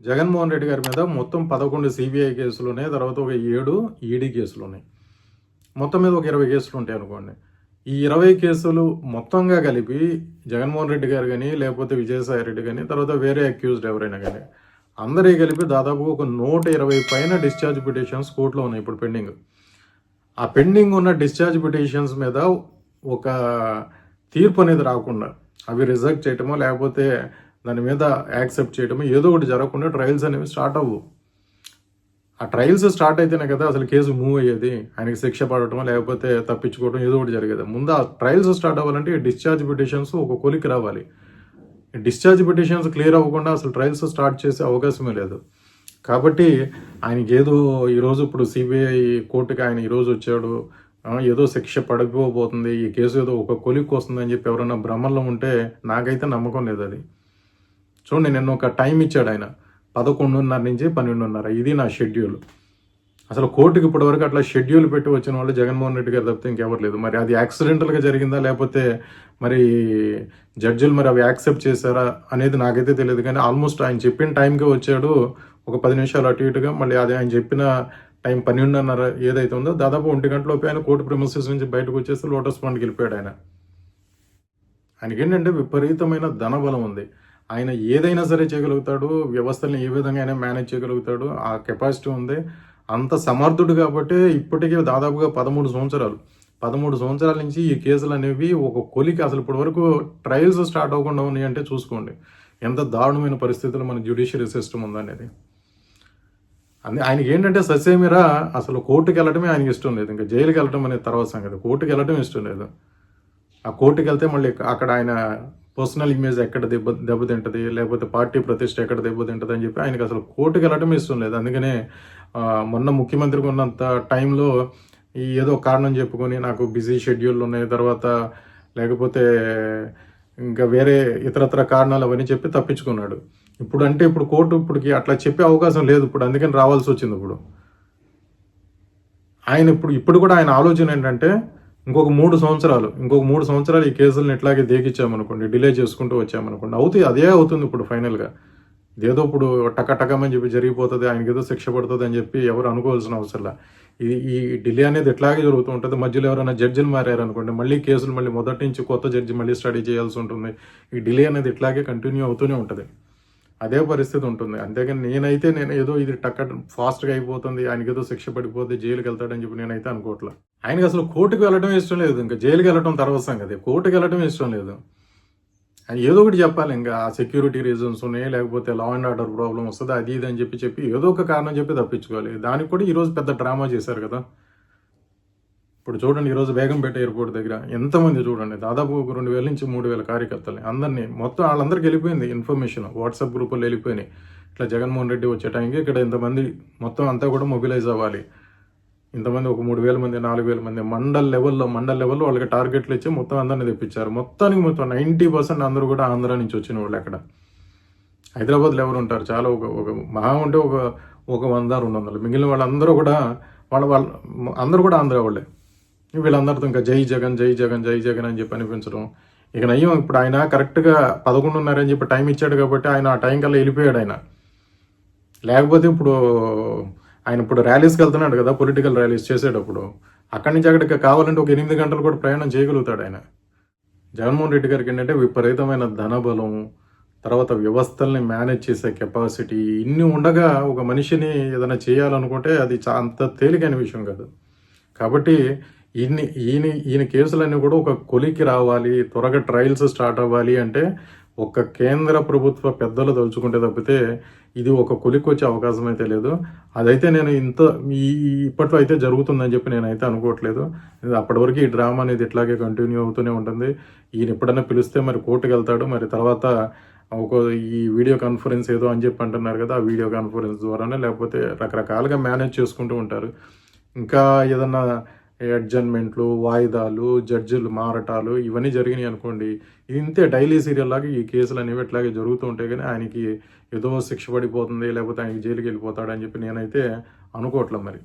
జగన్మోహన్ రెడ్డి గారి మీద మొత్తం పదకొండు సిబిఐ కేసులు ఉన్నాయి తర్వాత ఒక ఏడు ఈడీ కేసులు ఉన్నాయి. మొత్తం మీద ఒక ఇరవై కేసులు ఉంటాయి అనుకోండి. ఈ ఇరవై కేసులు మొత్తంగా కలిపి జగన్మోహన్ రెడ్డి గారు కానీ లేకపోతే విజయసాయి రెడ్డి కానీ తర్వాత వేరే అక్యూజ్డ్ ఎవరైనా కానీ అందరి కలిపి దాదాపు ఒక నూట ఇరవై పైన డిశ్చార్జ్ పిటిషన్స్ కోర్టులో ఉన్నాయి ఇప్పుడు పెండింగ్ ఆ పెండింగ్ ఉన్న డిశ్చార్జ్ పిటిషన్స్ మీద ఒక తీర్పు అనేది రాకుండా అవి రిజెక్ట్ చేయటమో లేకపోతే దాని మీద యాక్సెప్ట్ చేయటమో ఏదో ఒకటి జరగకుండా ట్రయల్స్ అనేవి స్టార్ట్ అవ్వు. ఆ ట్రయల్స్ స్టార్ట్ అయితేనే కదా అసలు కేసు మూవ్ అయ్యేది ఆయనకి శిక్ష పడటం లేకపోతే తప్పించుకోవడం ఏదో ఒకటి జరిగేది. ముందు ఆ ట్రయల్స్ స్టార్ట్ అవ్వాలంటే డిశ్చార్జ్ పిటిషన్స్ ఒక కొలికి రావాలి. డిశ్చార్జ్ పిటిషన్స్ క్లియర్ అవ్వకుండా అసలు ట్రయల్స్ స్టార్ట్ చేసే అవకాశమే లేదు. కాబట్టి ఆయనకి ఏదో ఈరోజు ఇప్పుడు సిబిఐ కోర్టుకి ఆయన ఈరోజు వచ్చాడు ఏదో శిక్ష పడిపోబోతుంది ఈ కేసు ఏదో ఒక కొలిక్కి వస్తుందని చెప్పి ఎవరైనా భ్రమల్లో ఉంటే నాకైతే నమ్మకం లేదు అది. చూడండి నిన్న ఒక టైం ఇచ్చాడు ఆయన. పదకొండున్నర నుంచి పన్నెండున్నర. ఇది నా షెడ్యూల్. అసలు కోర్టుకి ఇప్పటివరకు అట్లా షెడ్యూల్ పెట్టి వచ్చిన వాళ్ళు జగన్మోహన్ రెడ్డి గారు తప్పితే ఇంకెవరు లేదు మరి అది యాక్సిడెంటల్గా జరిగిందా లేకపోతే మరి జడ్జిలు మరి అవి యాక్సెప్ట్ చేశారా అనేది నాకైతే తెలియదు. కానీ ఆల్మోస్ట్ ఆయన చెప్పిన టైంకి వచ్చాడు. ఒక పది నిమిషాలు అటు ఇటుగా మళ్ళీ అది ఆయన చెప్పిన టైం పన్నెండున్నర ఏదైతే ఉందో దాదాపు ఒంటి గంటలోపు ఆయన కోర్టు ప్రిమిసెస్ నుంచి బయటకు వచ్చేసి లోటస్ పాండ్కి వెళ్ళిపోయాడు ఆయన. ఆయనకి ఏంటంటే విపరీతమైన ధనబలం ఉంది. ఆయన ఏదైనా సరే చేయగలుగుతాడు వ్యవస్థల్ని ఏ విధంగా అయినా మేనేజ్ చేయగలుగుతాడు ఆ కెపాసిటీ ఉంది. అంత సమర్థుడు కాబట్టి ఇప్పటికే దాదాపుగా పదమూడు సంవత్సరాలు. పదమూడు సంవత్సరాల నుంచి ఈ కేసులు అనేవి ఒక కొలికి అసలు ఇప్పటి వరకు ట్రయల్స్ స్టార్ట్ అవ్వకుండా ఉన్నాయి అంటే చూసుకోండి. ఎంత దారుణమైన పరిస్థితులు మన జ్యుడిషియరీ సిస్టమ్ ఉందనేది. అందు ఆయనకి ఏంటంటే ససేమిరా అసలు కోర్టుకి వెళ్ళటమే ఆయనకి ఇష్టం లేదు. ఇంకా జైలుకి వెళ్ళటం అనేది తర్వాత సంగతి. కోర్టుకి వెళ్ళటం ఇష్టం లేదు. ఆ కోర్టుకి వెళ్తే మళ్ళీ అక్కడ ఆయన పర్సనల్ ఇమేజ్ ఎక్కడ దెబ్బ దెబ్బతింటది లేకపోతే పార్టీ ప్రతిష్ట ఎక్కడ దెబ్బతింటది అని చెప్పి ఆయనకి అసలు కోర్టుకి వెళ్ళటం ఇష్టం లేదు. అందుకనే మొన్న ముఖ్యమంత్రికి ఉన్నంత టైంలో ఈ ఏదో కారణం చెప్పుకొని నాకు బిజీ షెడ్యూల్ ఉన్నాయి తర్వాత లేకపోతే ఇంకా వేరే ఇతరత్ర కారణాలు అవన్నీ చెప్పి తప్పించుకున్నాడు. ఇప్పుడు అంటే ఇప్పుడు కోర్టు ఇప్పటికి అట్లా చెప్పే అవకాశం లేదు ఇప్పుడు అందుకని రావాల్సి వచ్చింది ఇప్పుడు. ఆయన ఇప్పుడు ఇప్పుడు కూడా ఆయన ఆలోచన ఏంటంటే ఇంకొక మూడు సంవత్సరాలు ఇంకొక మూడు సంవత్సరాలు ఈ కేసులను ఇట్లాగే దేకిచ్చామనుకోండి డిలే చేసుకుంటూ వచ్చామనుకోండి అవుతుంది అదే అవుతుంది ఇప్పుడు ఫైనల్గా. ఇదేదో ఇప్పుడు టకటకమని చెప్పి జరిగిపోతుంది ఆయనకి ఏదో శిక్ష పడుతుంది అని చెప్పి ఎవరు అనుకోవాల్సిన అవసరంలా ఇది ఈ డిలే అనేది ఎట్లాగే జరుగుతూ ఉంటుంది. మధ్యలో ఎవరైనా జడ్జిలు మారారు అనుకోండి మళ్ళీ కేసులు మళ్ళీ మొదటి నుంచి కొత్త జడ్జి మళ్ళీ స్టడీ చేయాల్సి ఉంటుంది. ఈ డిలే అనేది ఇట్లాగే కంటిన్యూ అవుతూనే ఉంటుంది. అదే పరిస్థితి ఉంటుంది. అంతేగాని నేనైతే నేను ఏదో ఇది టక్క ఫాస్ట్గా అయిపోతుంది ఆయనకి ఏదో శిక్ష పడిపోతే జైలుకి వెళ్తాడని చెప్పి నేనైతే అనుకోవట్లే. ఆయనకి అసలు కోర్టుకు వెళ్ళడం ఇష్టం లేదు. ఇంకా జైలుకి వెళ్ళడం తర్వాత సంగతి కోర్టుకు వెళ్ళడం ఇష్టం లేదు. ఆయన ఏదో ఒకటి చెప్పాలి. ఇంకా సెక్యూరిటీ రీజన్స్ ఉన్నాయి? లేకపోతే లా అండ్ ఆర్డర్ ప్రాబ్లం వస్తుంది? అది ఇది అని చెప్పి చెప్పి ఏదో ఒక కారణం చెప్పి తప్పించుకోవాలి. దానికి కూడా ఈరోజు పెద్ద డ్రామా చేశారు కదా. ఇప్పుడు చూడండి ఈరోజు బేగంపేట ఎయిర్పోర్ట్ దగ్గర ఎంతమంది చూడండి దాదాపు ఒక రెండు వేల నుంచి మూడు వేల కార్యకర్తలు. అందరినీ మొత్తం వాళ్ళందరికీ వెళ్ళిపోయింది ఇన్ఫర్మేషన్. వాట్సాప్ గ్రూపుల్లో వెళ్ళిపోయినాయి. ఇట్లా జగన్మోహన్ రెడ్డి వచ్చే టైంకి ఇక్కడ ఇంతమంది మొత్తం అంతా కూడా మొబిలైజ్ అవ్వాలి. ఇంతమంది ఒక మూడు వేల మంది నాలుగు వేల మంది మండల్ లెవెల్లో మండల్ లెవెల్లో వాళ్ళకి టార్గెట్లు ఇచ్చి మొత్తం అందరిని తెప్పించారు. మొత్తానికి మొత్తం నైంటీ పర్సెంట్ అందరూ కూడా ఆంధ్ర నుంచి వచ్చిన వాళ్ళు అక్కడ. హైదరాబాద్లో ఎవరు ఉంటారు? చాలా ఒక ఒక మహా ఉంటే ఒక ఒక వంద రెండు వందలు. మిగిలిన వాళ్ళందరూ కూడా వాళ్ళ వాళ్ళ అందరూ కూడా ఆంధ్ర వాళ్ళే. వీళ్ళందరితో ఇంకా జై జగన్ జై జగన్ జై జగన్ అని చెప్పి అనిపించడం. ఇక నయ్యం ఇప్పుడు ఆయన కరెక్ట్గా పదకొండున్నర అని చెప్పి టైం ఇచ్చాడు కాబట్టి ఆయన ఆ టైం కల్లా వెళ్ళిపోయాడు ఆయన. లేకపోతే ఇప్పుడు ఆయన ఇప్పుడు ర్యాలీస్కి వెళ్తున్నాడు కదా పొలిటికల్ ర్యాలీస్ చేసేటప్పుడు. అక్కడి నుంచి అక్కడికి కావాలంటే ఒక ఎనిమిది గంటలు కూడా ప్రయాణం చేయగలుగుతాడు ఆయన. జగన్మోహన్ రెడ్డి గారికి ఏంటంటే విపరీతమైన ధనబలం తర్వాత వ్యవస్థల్ని మేనేజ్ చేసే కెపాసిటీ ఇన్ని ఉండగా ఒక మనిషిని ఏదైనా చేయాలనుకుంటే అది అంత తేలికైన విషయం కాదు. కాబట్టి ఈయన్ని ఈయన ఈయన కేసులన్నీ కూడా ఒక కొలికి రావాలి త్వరగా ట్రయల్స్ స్టార్ట్ అవ్వాలి అంటే ఒక కేంద్ర ప్రభుత్వ పెద్దలు తలుచుకుంటే తప్పితే ఇది ఒక కొలికి వచ్చే అవకాశం అయితే లేదు. అదైతే నేను ఇంత ఈ ఇప్పట్లో అయితే జరుగుతుందని చెప్పి నేనైతే అనుకోవట్లేదు. అప్పటి వరకు ఈ డ్రామా అనేది ఇట్లాగే కంటిన్యూ అవుతూనే ఉంటుంది. ఈయన ఎప్పుడైనా పిలిస్తే మరి కోర్టుకు వెళ్తాడు మరి తర్వాత ఒక ఈ వీడియో కాన్ఫరెన్స్ ఏదో అని చెప్పి అంటున్నారు కదా ఆ వీడియో కాన్ఫరెన్స్ ద్వారానే లేకపోతే రకరకాలుగా మేనేజ్ చేసుకుంటూ ఉంటారు. ఇంకా ఏదన్నా అడ్జన్మెంట్లు వాయిదాలు జడ్జిలు మారటాలు ఇవన్నీ జరిగినాయి అనుకోండి. ఇంతే డైలీ సీరియల్ లాగా ఈ కేసులు అనేవి ఇట్లాగే జరుగుతూ ఉంటాయి కానీ ఆయనకి ఏదో శిక్ష పడిపోతుంది లేకపోతే ఆయనకి జైలుకి వెళ్ళిపోతాడు అని చెప్పి నేనైతే అనుకోవట్లేదు మరి.